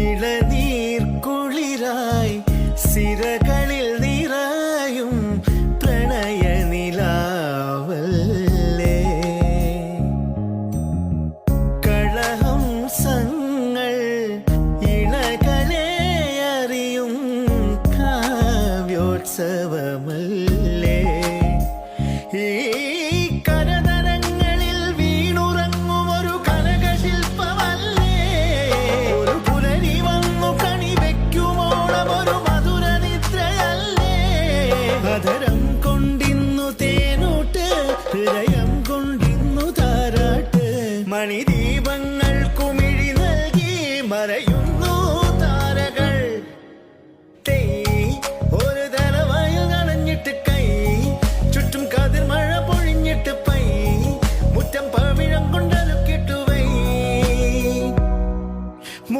ഇളനീർ കുളിരായി സിരകളിൽ നിറയും പ്രണയനിലാവല്ലേ കളഹംസങ്ങൾ ഇണകളെ അറിയും കാവ്യോത്സവമല്ലേ? അധരം കൊണ്ടിന്നു തേനോട്ട് ഹൃദയം കൊണ്ടിന്നു താരാട്ട്. മണിദീപങ്ങൾ